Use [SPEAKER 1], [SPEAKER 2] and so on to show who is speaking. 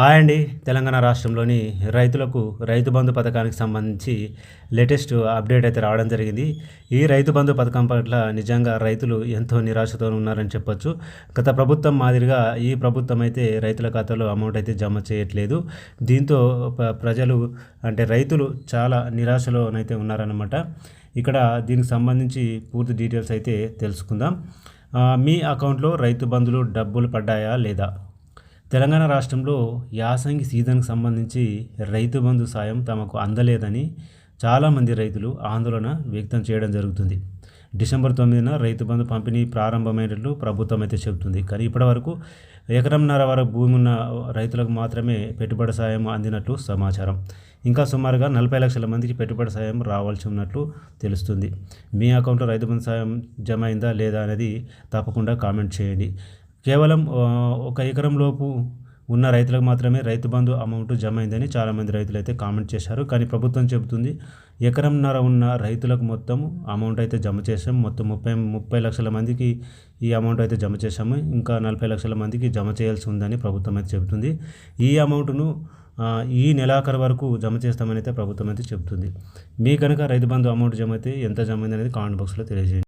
[SPEAKER 1] Hi అండి. తెలంగాణ రాష్ట్రంలోని రైతులకు రైతు బంధు పథకానికి సంబంధించి లేటెస్ట్ అప్డేట్ అయితే రావడం జరిగింది. ఈ రైతు బంధు పథకం పట్ల నిజంగా రైతులు ఎంతో నిరాశతో ఉన్నారని చెప్పొచ్చు. గత ప్రభుత్వం మాదిరిగా ఈ ప్రభుత్వం అయితే రైతుల ఖాతాలో అమౌంట్ అయితే జమ చేయట్లేదు. దీంతో ప్రజలు అంటే రైతులు చాలా నిరాశలోనైతే ఉన్నారన్నమాట. ఇక్కడ దీనికి సంబంధించి పూర్తి డీటెయిల్స్ అయితే తెలుసుకుందాం. మీ అకౌంట్లో రైతు బంధులు డబ్బులు పడ్డాయా లేదా? తెలంగాణ రాష్ట్రంలో యాసంగి సీజన్కి సంబంధించి రైతు బంధు సాయం తమకు అందలేదని చాలామంది రైతులు ఆందోళన వ్యక్తం చేయడం జరుగుతుంది. డిసెంబర్ తొమ్మిదిన రైతు బంధు పంపిణీ ప్రారంభమైనట్లు ప్రభుత్వం అయితే చెబుతుంది. కానీ ఇప్పటివరకు ఎకరంన్నర వరకు భూమి ఉన్న రైతులకు మాత్రమే పెట్టుబడి సాయం అందినట్లు సమాచారం. ఇంకా సుమారుగా నలభై లక్షల మందికి పెట్టుబడి సాయం రావాల్సి ఉన్నట్లు తెలుస్తుంది. మీ అకౌంట్లో రైతు బంధు సాయం జమ అయిందా లేదా అనేది తప్పకుండా కామెంట్ చేయండి. కేవలం ఒక ఎకరం లోపు ఉన్న రైతులకు మాత్రమే రైతు బంధు అమౌంట్ జమ అయిందని చాలామంది రైతులు అయితే కామెంట్ చేశారు. కానీ ప్రభుత్వం చెబుతుంది ఎకరంన్నర ఉన్న రైతులకు మొత్తం అమౌంట్ అయితే జమ చేసాం మొత్తం ముప్పై ముప్పై లక్షల మందికి ఈ అమౌంట్ అయితే జమ చేశాము. ఇంకా నలభై లక్షల మందికి జమ చేయాల్సి ఉందని ప్రభుత్వం అయితే చెబుతుంది. ఈ అమౌంట్ను ఈ నెలాఖరు వరకు జమ చేస్తామని అయితే ప్రభుత్వం అయితే చెబుతుంది. మీ కనుక రైతు బంధు అమౌంట్ జమ అయితే ఎంత జమ అయింది అనేది కామెంట్ బాక్స్లో తెలియజేయండి.